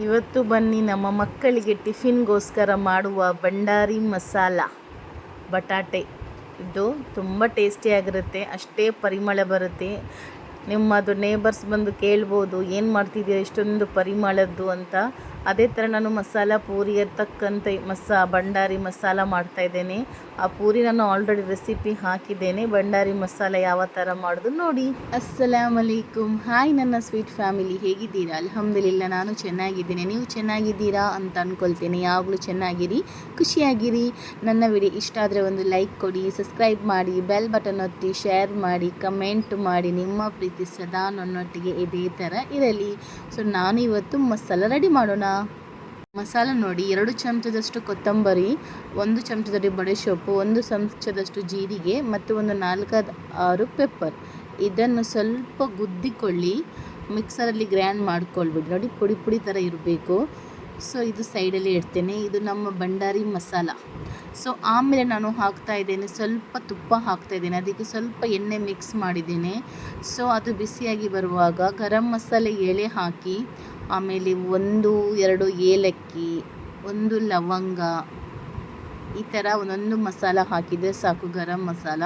ಇವತ್ತು ಬನ್ನಿ ನಮ್ಮ ಮಕ್ಕಳಿಗೆ ಟಿಫಿನ್ಗೋಸ್ಕರ ಮಾಡುವ ಭಂಡಾರಿ ಮಸಾಲ. ಬಟಾಟೆ. ಇದು ತುಂಬ ಟೇಸ್ಟಿಯಾಗಿರುತ್ತೆ ಅಷ್ಟೇ ಪರಿಮಳ ಬರುತ್ತೆ. ನಿಮ್ಮದು ನೇಬರ್ಸ್ ಬಂದು ಕೇಳ್ಬೋದು, ಏನು ಮಾಡ್ತಿದ್ದೀರಾ ಇಷ್ಟೊಂದು ಪರಿಮಳದ್ದು ಅಂತ. ಅದೇ ಥರ ನಾನು ಮಸಾಲ ಪೂರಿಗೆ ತಕ್ಕಂತೆ ಮಸಾ ಭಂಡಾರಿ ಮಸಾಲ ಮಾಡ್ತಾಯಿದ್ದೇನೆ ಆ ಪೂರಿ ನಾನು ಆಲ್ರೆಡಿ ರೆಸಿಪಿ ಹಾಕಿದ್ದೇನೆ. ಭಂಡಾರಿ ಮಸಾಲ ಯಾವ ಥರ ಮಾಡೋದು ನೋಡಿ. ಅಸ್ಸಲಾಮ್ ಅಲೈಕುಮ್ ಹಾಯ್ ನನ್ನ ಸ್ವೀಟ್ ಫ್ಯಾಮಿಲಿ, ಹೇಗಿದ್ದೀರಾ? ಅಲ್ಹಮ್ದುಲಿಲ್ಲ, ನಾನು ಚೆನ್ನಾಗಿದ್ದೀನಿ. ನೀವು ಚೆನ್ನಾಗಿದ್ದೀರಾ ಅಂತ ಅಂದ್ಕೊಳ್ತೇನೆ ಯಾವಾಗಲೂ ಚೆನ್ನಾಗಿರಿ, ಖುಷಿಯಾಗಿರಿ. ನನ್ನ ವಿಡಿಯೋ ಇಷ್ಟ ಆದರೆ ಒಂದು ಲೈಕ್ ಕೊಡಿ, ಸಬ್ಸ್ಕ್ರೈಬ್ ಮಾಡಿ, ಬೆಲ್ ಬಟನ್ ಒತ್ತಿ, ಶೇರ್ ಮಾಡಿ, ಕಮೆಂಟ್ ಮಾಡಿ. ನಿಮ್ಮ ಪ್ರೀತಿ ಸದಾ ನನ್ನೊಟ್ಟಿಗೆ ಇದೇ ಥರ ಇರಲಿ. ಸೊ ನಾನು ಇವತ್ತು ಮಸಾಲ ರೆಡಿ ಮಾಡೋಣ. ಮಸಾಲ ನೋಡಿ. ಎರಡು ಚಮಚದಷ್ಟು ಕೊತ್ತಂಬರಿ, ಒಂದು ಚಮಚದಷ್ಟು ಬಡೆ ಸೊಪ್ಪು, ಒಂದು ಚಮಚದಷ್ಟು ಜೀರಿಗೆ ಮತ್ತು ಒಂದು ನಾಲ್ಕು ಆರು ಪೆಪ್ಪರ್. ಇದನ್ನು ಸ್ವಲ್ಪ ಗುದ್ದಿಕೊಳ್ಳಿ. ಮಿಕ್ಸರಲ್ಲಿ ಗ್ರ್ಯಾಂಡ್ ಮಾಡ್ಕೊಳ್ಬಿಡಿ. ನೋಡಿ, ಪುಡಿ ಪುಡಿ ಥರ ಇರಬೇಕು. ಸೊ ಇದು ಸೈಡಲ್ಲಿ ಇಡ್ತೇನೆ. ಇದು ನಮ್ಮ ಭಂಡಾರಿ ಮಸಾಲ. ಸೊ ಆಮೇಲೆ ನಾನು ಹಾಕ್ತಾ ಇದ್ದೇನೆ. ಸ್ವಲ್ಪ ತುಪ್ಪ ಹಾಕ್ತಾ ಇದ್ದೇನೆ. ಅದಕ್ಕೆ ಸ್ವಲ್ಪ ಎಣ್ಣೆ ಮಿಕ್ಸ್ ಮಾಡಿದ್ದೇನೆ. ಸೊ ಅದು ಬಿಸಿಯಾಗಿ ಬರುವಾಗ ಗರಂ ಮಸಾಲೆ ಎಳೆ ಹಾಕಿ, ಆಮೇಲೆ ಒಂದು, ಎರಡು ಏಲಕ್ಕಿ, ಒಂದು ಲವಂಗ, ಈ ಥರ ಒಂದೊಂದು ಮಸಾಲ ಹಾಕಿದರೆ ಸಾಕು. ಗರಂ ಮಸಾಲ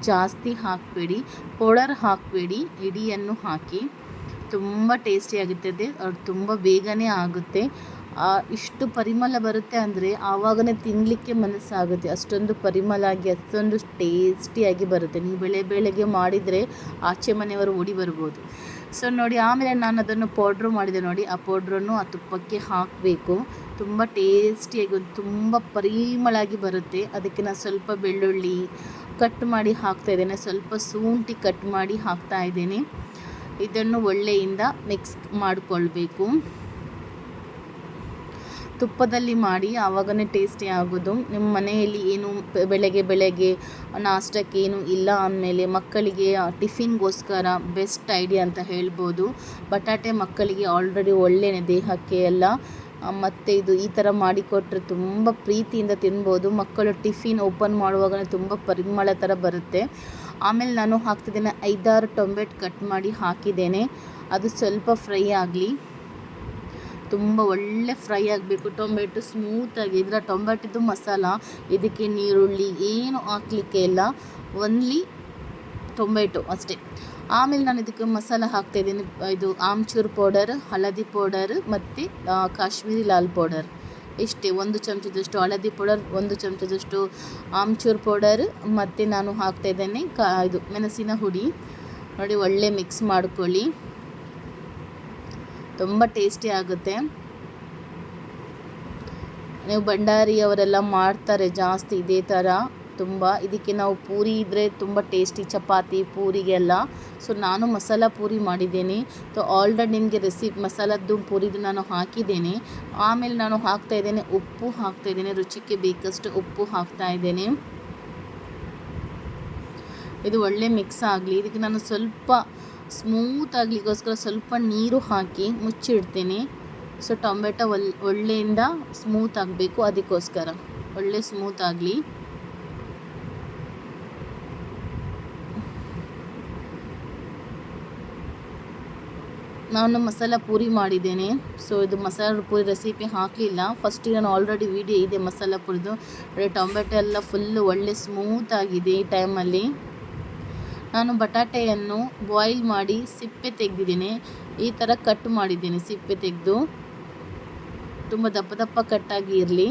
ಜಾಸ್ತಿ ಹಾಕಬೇಡಿ. ಪೌಡರ್ ಹಾಕಬೇಡಿ. ಇಡಿಯನ್ನು ಹಾಕಿ. ತುಂಬ ಟೇಸ್ಟಿಯಾಗುತ್ತದೆ ಅದು ತುಂಬ ಬೇಗನೆ ಆಗುತ್ತೆ. ಇಷ್ಟು ಪರಿಮಳ ಬರುತ್ತೆ ಅಂದರೆ ಆವಾಗನೇ ತಿನ್ನಲಿಕ್ಕೆ ಮನಸ್ಸಾಗುತ್ತೆ. ಅಷ್ಟೊಂದು ಪರಿಮಳ ಆಗಿ, ಅಷ್ಟೊಂದು ಟೇಸ್ಟಿಯಾಗಿ ಬರುತ್ತೆ. ನೀವು ಬೆಳೆ ಬೆಳಗ್ಗೆ ಮಾಡಿದರೆ ಆಚೆ ಮನೆಯವರು ಓಡಿ ಬರ್ಬೋದು. ಸೊ ನೋಡಿ, ಆಮೇಲೆ ನಾನು ಅದನ್ನು ಪೌಡ್ರು ಮಾಡಿದೆ ನೋಡಿ. ಆ ಪೌಡ್ರನ್ನು ಆ ತುಪ್ಪಕ್ಕೆ ಹಾಕಬೇಕು. ತುಂಬ ಟೇಸ್ಟಿಯಾಗಿ ತುಂಬ ಪರಿಮಳಾಗಿ ಬರುತ್ತೆ. ಅದಕ್ಕೆ ನಾನು ಸ್ವಲ್ಪ ಬೆಳ್ಳುಳ್ಳಿ ಕಟ್ ಮಾಡಿ ಹಾಕ್ತಾ ಇದ್ದೇನೆ. ಸ್ವಲ್ಪ ಶುಂಠಿ ಕಟ್ ಮಾಡಿ ಹಾಕ್ತಾ ಇದ್ದೇನೆ. ಇದನ್ನು ಒಳ್ಳೆಯಿಂದ ಮಿಕ್ಸ್ ಮಾಡಿಕೊಳ್ಬೇಕು. ತುಪ್ಪದಲ್ಲಿ ಮಾಡಿ ಆವಾಗನೇ ಟೇಸ್ಟಿ ಆಗೋದು. ನಿಮ್ಮ ಮನೆಯಲ್ಲಿ ಏನು ಬೆಳಗ್ಗೆ ಬೆಳಗ್ಗೆ ನಾಷ್ಟಕ್ಕೆ ಏನು ಇಲ್ಲ ಅಂದಮೇಲೆ ಮಕ್ಕಳಿಗೆ ಟಿಫಿನ್ಗೋಸ್ಕರ ಬೆಸ್ಟ್ ಐಡಿಯಾ ಅಂತ ಹೇಳ್ಬೋದು. ಬಟಾಟೆ ಮಕ್ಕಳಿಗೆ ಆಲ್ರೆಡಿ ಒಳ್ಳೆಯ ದೇಹಕ್ಕೆ ಎಲ್ಲ. ಮತ್ತು ಇದು ಈ ಥರ ಮಾಡಿಕೊಟ್ರೆ ತುಂಬ ಪ್ರೀತಿಯಿಂದ ತಿನ್ಬೋದು. ಮಕ್ಕಳು ಟಿಫಿನ್ ಓಪನ್ ಮಾಡುವಾಗ ತುಂಬ ಪರಿಮಳ ಥರ ಬರುತ್ತೆ. ಆಮೇಲೆ ನಾನು ಹಾಕ್ತಿದ್ದೇನೆ ಐದಾರು ಟೊಮೆಟೊ ಕಟ್ ಮಾಡಿ ಹಾಕಿದ್ದೇನೆ. ಅದು ಸ್ವಲ್ಪ ಫ್ರೈ ಆಗಲಿ. ತುಂಬ ಒಳ್ಳೆ ಫ್ರೈ ಆಗಬೇಕು, ಟೊಮೆಟೊ ಸ್ಮೂತಾಗಿ ಇದರ ಟೊಮೆಟೊದು ಮಸಾಲ, ಇದಕ್ಕೆ ನೀರುಳ್ಳಿ ಏನು ಹಾಕ್ಲಿಕ್ಕೆ ಇಲ್ಲ ಒನ್ಲಿ ಟೊಮೆಟೊ ಅಷ್ಟೇ. ಆಮೇಲೆ ನಾನು ಇದಕ್ಕೆ ಮಸಾಲ ಹಾಕ್ತಾಯಿದ್ದೀನಿ ಇದು ಆಮ್ಚೂರ್ ಪೌಡರ್, ಹಳದಿ ಪೌಡರ್ ಮತ್ತು ಕಾಶ್ಮೀರಿ ಲಾಲ್ ಪೌಡರ್. ಇಷ್ಟೇ, ಒಂದು ಚಮಚದಷ್ಟು ಹಳದಿ ಪೌಡರ್, ಒಂದು ಚಮಚದಷ್ಟು ಆಮ್ಚೂರ್ ಪೌಡರ್ ಮತ್ತು ನಾನು ಹಾಕ್ತಾಯಿದ್ದೇನೆ ಕಾ, ಇದು ಮೆಣಸಿನ ಹುಡಿ. ನೋಡಿ, ಒಳ್ಳೆ ಮಿಕ್ಸ್ ಮಾಡ್ಕೊಳ್ಳಿ. ತುಂಬ ಟೇಸ್ಟಿ ಆಗುತ್ತೆ. ನೀವು ಭಂಡಾರಿಯವರೆಲ್ಲ ಮಾಡ್ತಾರೆ ಜಾಸ್ತಿ ಇದೇ ಥರ ತುಂಬ. ಇದಕ್ಕೆ ನಾವು ಪೂರಿ ಇದ್ದರೆ ತುಂಬ ಟೇಸ್ಟಿ ಚಪಾತಿ, ಪೂರಿಗೆಲ್ಲ. ಸೊ, ನಾನು ಮಸಾಲ ಪೂರಿ ಮಾಡಿದ್ದೀನಿ. ಸೊ ಆಲ್ರೆಡಿ ನಿಮಗೆ ರೆಸಿಪ್ ಮಸಾಲದ್ದು ಪೂರಿದು ನಾನು ಹಾಕಿದ್ದೇನೆ. ಆಮೇಲೆ ನಾನು ಹಾಕ್ತಾ ಇದ್ದೇನೆ ಉಪ್ಪು, ಹಾಕ್ತಾ ಇದ್ದೇನೆ. ರುಚಿಗೆ ಬೇಕಷ್ಟು ಉಪ್ಪು ಹಾಕ್ತಾ ಇದ್ದೇನೆ. ಇದು ಒಳ್ಳೆ ಮಿಕ್ಸ್ ಆಗಲಿ. ಇದಕ್ಕೆ ನಾನು ಸ್ವಲ್ಪ ಸ್ಮೂತ್ ಆಗಲಿಕ್ಕೋಸ್ಕರ ಸ್ವಲ್ಪ ನೀರು ಹಾಕಿ ಮುಚ್ಚಿಡ್ತೇನೆ. ಸೊ ಟೊಮೆಟೊ ಒಲ್ ಒಳ್ಳೆಯಿಂದ ಸ್ಮೂತ್ ಆಗಬೇಕು ಅದಕ್ಕೋಸ್ಕರ. ಒಳ್ಳೆ ಸ್ಮೂತ್ ಆಗಲಿ. ನಾನು ಮಸಾಲ ಪೂರಿ ಮಾಡಿದ್ದೇನೆ. ಸೊ ಇದು ಮಸಾಲ ಪೂರಿ ರೆಸಿಪಿ ಹಾಕಲಿಲ್ಲ. ಫಸ್ಟ್ ನಾನು ಆಲ್ರೆಡಿ ವಿಡಿಯೋ ಇದೆ ಮಸಾಲ ಪುರಿದು. ಟೊಮೆಟೊ ಎಲ್ಲ ಫುಲ್ಲು ಒಳ್ಳೆ ಸ್ಮೂತ್ ಆಗಿದೆ ಈ ಟೈಮಲ್ಲಿ ನಾನು ಬಟಾಟೆಯನ್ನು ಬಾಯ್ಲ್ ಮಾಡಿ ಸಿಪ್ಪೆ ತೆಗೆದಿದ್ದೀನಿ. ಈ ಥರ ಕಟ್ ಮಾಡಿದ್ದೀನಿ ಸಿಪ್ಪೆ ತೆಗೆದು. ತುಂಬ ದಪ್ಪ ದಪ್ಪ ಕಟ್ಟಾಗಿ ಇರಲಿ.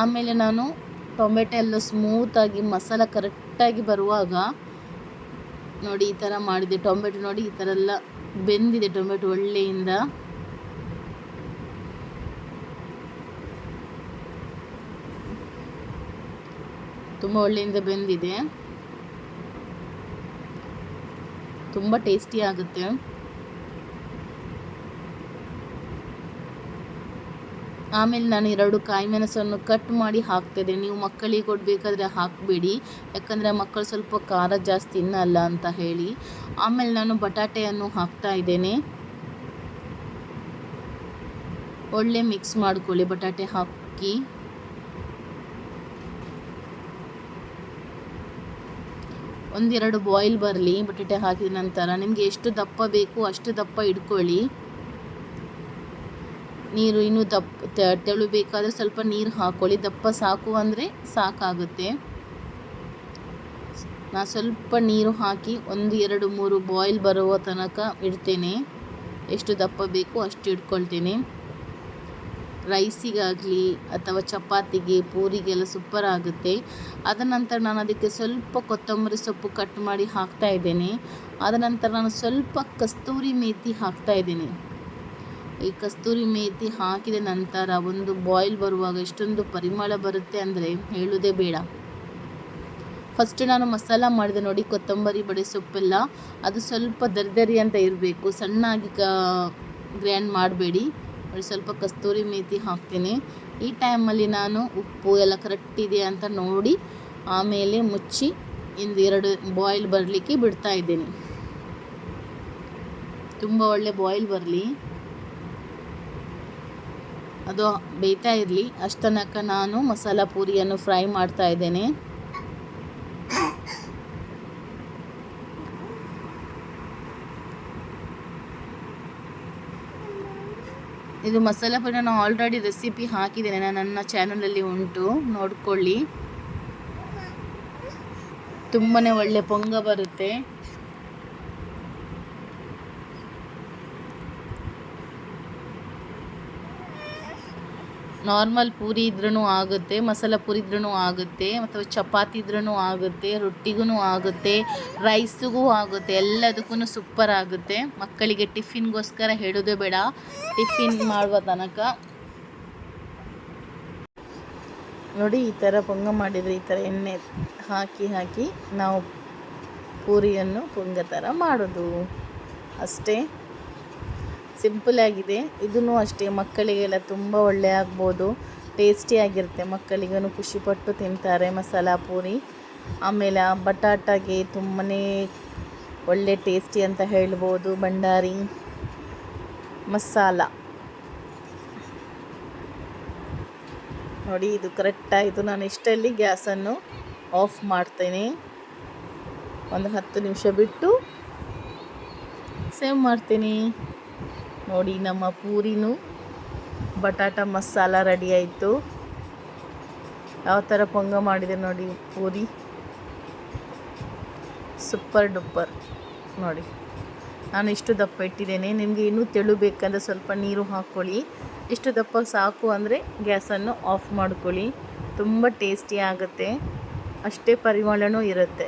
ಆಮೇಲೆ ನಾನು ಟೊಮೆಟೊ ಎಲ್ಲ ಸ್ಮೂತಾಗಿ ಮಸಾಲ ಕರೆಕ್ಟಾಗಿ ಬರುವಾಗ ನೋಡಿ ಈ ಥರ ಮಾಡಿದೆ. ಟೊಮೆಟೊ ನೋಡಿ ಈ ಥರ ಎಲ್ಲ ಬೆಂದಿದೆ ಟೊಮೆಟೊ ಒಳ್ಳೆಯಿಂದ. ತುಂಬ ಒಳ್ಳೆಯಿಂದ ಬೆಂದಿದೆ. ತುಂಬ ಟೇಸ್ಟಿ ಆಗುತ್ತೆ. ಆಮೇಲೆ ನಾನು ಎರಡು ಕಾಯಿ ಮೆಣಸನ್ನು ಕಟ್ ಮಾಡಿ ಹಾಕ್ತಿದ್ದೆ ನೀವು ಮಕ್ಕಳಿಗೆ ಕೊಡಬೇಕಾದ್ರೆ ಹಾಕಬೇಡಿ. ಯಾಕಂದರೆ ಮಕ್ಕಳು ಸ್ವಲ್ಪ ಖಾರ ಜಾಸ್ತಿ ತಿನ್ನಲ್ಲ ಅಂತ ಹೇಳಿ. ಆಮೇಲೆ ನಾನು ಬಟಾಟೆಯನ್ನು ಹಾಕ್ತಾ ಇದ್ದೇನೆ. ಒಳ್ಳೆ ಮಿಕ್ಸ್ ಮಾಡ್ಕೊಳ್ಳಿ ಬಟಾಟೆ ಹಾಕಿ. ಒಂದೆರಡು ಬಾಯ್ಲ್ ಬರಲಿ, ಬಟಾಟೆ ಹಾಕಿದ ನಂತರ ನಿಮಗೆ ಎಷ್ಟು ದಪ್ಪ ಬೇಕು ಅಷ್ಟು ದಪ್ಪ ಇಟ್ಕೊಳ್ಳಿ. ನೀರು ಇನ್ನೂ ದಪ್ಪ, ತೆ- ತೆಳು ಬೇಕಾದರೆ ಸ್ವಲ್ಪ ನೀರು ಹಾಕ್ಕೊಳ್ಳಿ ದಪ್ಪ ಸಾಕು ಅಂದರೆ ಸಾಕಾಗುತ್ತೆ. ನಾನು ಸ್ವಲ್ಪ ನೀರು ಹಾಕಿ ಒಂದು, ಎರಡು, ಮೂರು ಬಾಯ್ಲ್ ಬರುವ ತನಕ ಇಡ್ತೇನೆ. ಎಷ್ಟು ದಪ್ಪ ಬೇಕು ಅಷ್ಟು ಇಟ್ಕೊಳ್ತೇನೆ. ರೈಸಿಗಾಗಲಿ ಅಥವಾ ಚಪಾತಿಗೆ, ಪೂರಿಗೆಲ್ಲ ಸೂಪರ್ ಆಗುತ್ತೆ. ಅದ ನಂತರ ನಾನು ಅದಕ್ಕೆ ಸ್ವಲ್ಪ ಕೊತ್ತಂಬರಿ ಸೊಪ್ಪು ಕಟ್ ಮಾಡಿ ಹಾಕ್ತಾ ಇದ್ದೇನೆ. ಅದ ನಂತರ ನಾನು ಸ್ವಲ್ಪ ಕಸ್ತೂರಿ ಮೇಥಿ ಹಾಕ್ತಾ ಇದ್ದೇನೆ. ಈ ಕಸ್ತೂರಿ ಮೇಥಿ ಹಾಕಿದ ನಂತರ ಒಂದು ಬಾಯ್ಲ್ ಬರುವಾಗ ಎಷ್ಟೊಂದು ಪರಿಮಳ ಬರುತ್ತೆ ಅಂದರೆ ಹೇಳುವುದೇ ಬೇಡ. ಫಸ್ಟ್ ನಾನು ಮಸಾಲ ಮಾಡಿದೆ ನೋಡಿ, ಕೊತ್ತಂಬರಿ, ಬಡೆ ಸೊಪ್ಪೆಲ್ಲ. ಅದು ಸ್ವಲ್ಪ ದರ್ದರಿ ಅಂತ ಇರಬೇಕು. ಸಣ್ಣಾಗಿ ಕ ಗ್ರ್ಯಾಂಡ್ ಮಾಡಬೇಡಿ. ನೋಡಿ ಸ್ವಲ್ಪ ಕಸ್ತೂರಿ ಮೇತಿ ಹಾಕ್ತೀನಿ. ಈ ಟೈಮಲ್ಲಿ ನಾನು ಉಪ್ಪು ಎಲ್ಲ ಕರೆಕ್ಟ್ ಇದೆ ಅಂತ ನೋಡಿ ಆಮೇಲೆ ಮುಚ್ಚಿ ಇಂದು ಎರಡು ಬಾಯ್ಲ್ ಬರಲಿಕ್ಕೆ ಬಿಡ್ತಾ ಇದ್ದೀನಿ. ತುಂಬ ಒಳ್ಳೆ ಬಾಯ್ಲ್ ಬರಲಿ. ಅದು ಬೇಯ್ತಾ ಇರಲಿ. ಅಷ್ಟನಕ ನಾನು ಮಸಾಲ ಪೂರಿಯನ್ನು ಫ್ರೈ ಮಾಡ್ತಾ ಇದ್ದೇನೆ. ಇದು ಮಸಾಲ ಪುರಿ ನಾನು ಆಲ್ರೆಡಿ ರೆಸಿಪಿ ಹಾಕಿದ್ದೇನೆ. ನಾನು ನನ್ನ ಚಾನಲಲ್ಲಿ ಉಂಟು. ನೋಡ್ಕೊಳ್ಳಿ. ತುಂಬಾ ಒಳ್ಳೆ ಪೊಂಗ ಬರುತ್ತೆ. ನಾರ್ಮಲ್ ಪೂರಿ ಇದ್ರೂ ಆಗುತ್ತೆ, ಮಸಾಲ ಪೂರಿ ಇದ್ರೂ ಆಗುತ್ತೆ, ಅಥವಾ ಚಪಾತಿ ಇದ್ರೂ ಆಗುತ್ತೆ ರೊಟ್ಟಿಗೂ ಆಗುತ್ತೆ, ರೈಸಿಗೂ ಆಗುತ್ತೆ ಎಲ್ಲದಕ್ಕೂ ಸೂಪರ್ ಆಗುತ್ತೆ. ಮಕ್ಕಳಿಗೆ ಟಿಫಿನ್ಗೋಸ್ಕರ ಹೇಳೋದೇ ಬೇಡ, ಟಿಫಿನ್ ಮಾಡುವ ತನಕ. ನೋಡಿ, ಈ ಥರ ಪೊಂಗ ಮಾಡಿದರೆ ಈ ಥರ ಎಣ್ಣೆ ಹಾಕಿ ಹಾಕಿ ನಾವು ಪೂರಿಯನ್ನು ಪೊಂಗ ಥರ ಮಾಡೋದು. ಅಷ್ಟೇ. ಸಿಂಪಲ್ ಆಗಿದೆ. ಇದೂ ಅಷ್ಟೇ, ಮಕ್ಕಳಿಗೆಲ್ಲ ತುಂಬ ಒಳ್ಳೆ ಆಗ್ಬೋದು. ಟೇಸ್ಟಿಯಾಗಿರುತ್ತೆ ಮಕ್ಕಳಿಗೂ ಖುಷಿಪಟ್ಟು ತಿಂತಾರೆ ಮಸಾಲ ಪೂರಿ. ಆಮೇಲೆ ಬಟಾಟಾಗೆ ತುಂಬಾ ಒಳ್ಳೆ ಟೇಸ್ಟಿ ಅಂತ ಹೇಳ್ಬೋದು. ಭಂಡಾರಿ, ಮಸಾಲ. ನೋಡಿ, ಇದು ಕರೆಕ್ಟಾಯಿತು ನಾನು ಇಷ್ಟಲ್ಲಿ ಗ್ಯಾಸನ್ನು ಆಫ್ ಮಾಡ್ತೇನೆ. ಒಂದು ಹತ್ತು ನಿಮಿಷ ಬಿಟ್ಟು ಸೇವ್ ಮಾಡ್ತೀನಿ. ನೋಡಿ ನಮ್ಮ ಪೂರಿನೂ ಬಟಾಟ ಮಸಾಲ ರೆಡಿ ಆಯಿತು. ಯಾವ ಥರ ಪೊಂಗ ಮಾಡಿದೆ ನೋಡಿ ಪೂರಿ. ಸೂಪರ್ ಡುಪ್ಪರ್ ನೋಡಿ, ನಾನು ಇಷ್ಟು ದಪ್ಪ ಇಟ್ಟಿದ್ದೇನೆ. ನಿಮಗೆ ಇನ್ನೂ ತೆಳು ಬೇಕಂದ್ರೆ ಸ್ವಲ್ಪ ನೀರು ಹಾಕ್ಕೊಳ್ಳಿ ಇಷ್ಟು ದಪ್ಪ ಸಾಕು ಅಂದರೆ ಗ್ಯಾಸನ್ನು ಆಫ್ ಮಾಡ್ಕೊಳ್ಳಿ. ತುಂಬ ಟೇಸ್ಟಿ ಆಗುತ್ತೆ. ಅಷ್ಟೇ ಪರಿಮಳನೂ ಇರುತ್ತೆ.